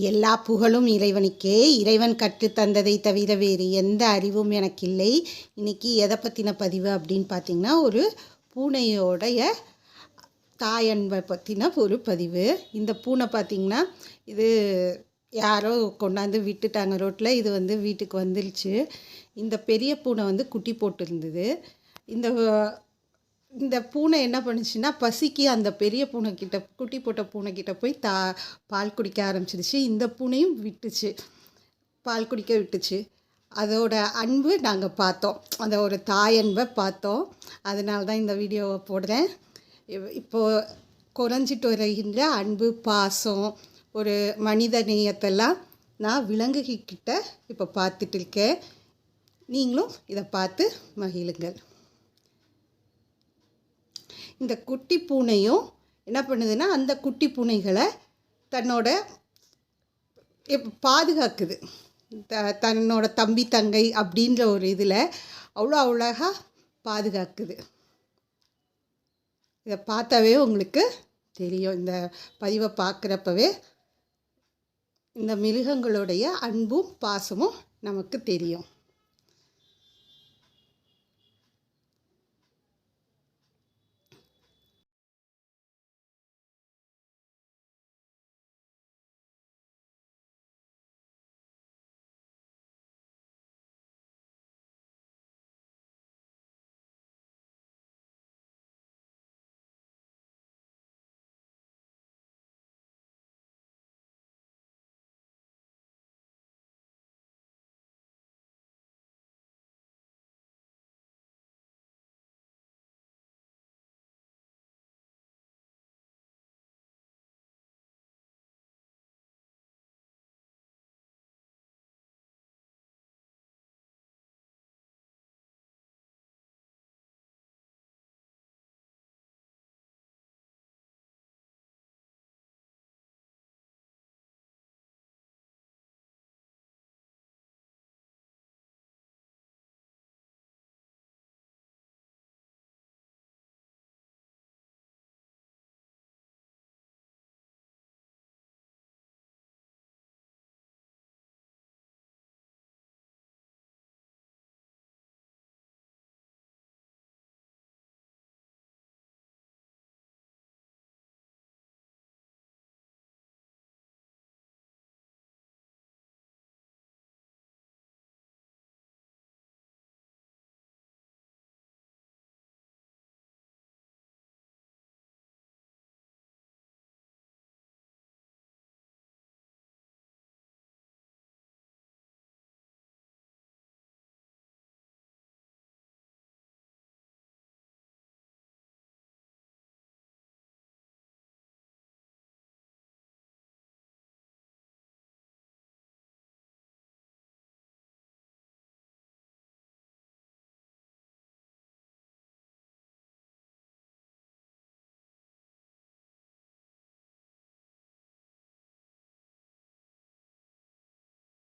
எல்லா புகழும் இறைவனுக்கே. இறைவன் கற்றுத் தந்ததை தவிர வேறு எந்த அறிவும் எனக்கு இல்லை இன்னைக்கு எதை பற்றின பதிவு அப்படின்னு பார்த்தீங்கன்னா ஒரு பூனையோடைய தாயன்பை பற்றின ஒரு பதிவு. இந்த பூனை பார்த்திங்கன்னா இது யாரோ கொண்டாந்து விட்டுட்டாங்க ரோட்டில் இது வந்து வீட்டுக்கு வந்துருச்சு. இந்த பெரிய பூனை வந்து குட்டி போட்டிருந்தது. இந்த இந்த பூனை என்ன பண்ணுச்சுன்னா பசிக்கு அந்த பெரிய பூனைக்கிட்ட குட்டி போட்ட பூனைக்கிட்ட போய் தா பால் குடிக்க ஆரம்பிச்சிடுச்சு இந்த பூனையும் விட்டுச்சு. பால் குடிக்க விட்டுச்சு. அதோட அன்பு நாங்கள் பார்த்தோம். அந்த ஒரு தாய் அன்பை பார்த்தோம். அதனால தான் இந்த வீடியோவை போடுறேன். இப்போது குறைஞ்சிட்டு வருகின்ற அன்பு பாசம் ஒரு மனித நேயத்தெல்லாம் நான் விலங்குகிட்ட இப்போ பார்த்துட்டு இருக்கேன். நீங்களும் இதை பார்த்து மகிழுங்கள். இந்த குட்டி பூனையும் என்ன பண்ணுதுன்னா அந்த குட்டி பூனைகளை தன்னோட எப் பாதுகாக்குது. த தன்னோட தம்பி தங்கை அப்படின்ற ஒரு இதில் அவ்வளோ அழகாக பாதுகாக்குது. இதை பார்த்தாவே உங்களுக்கு தெரியும். இந்த பதிவை பார்க்குறப்பவே இந்த மிருகங்களுடைய அன்பும் பாசமும் நமக்கு தெரியும்.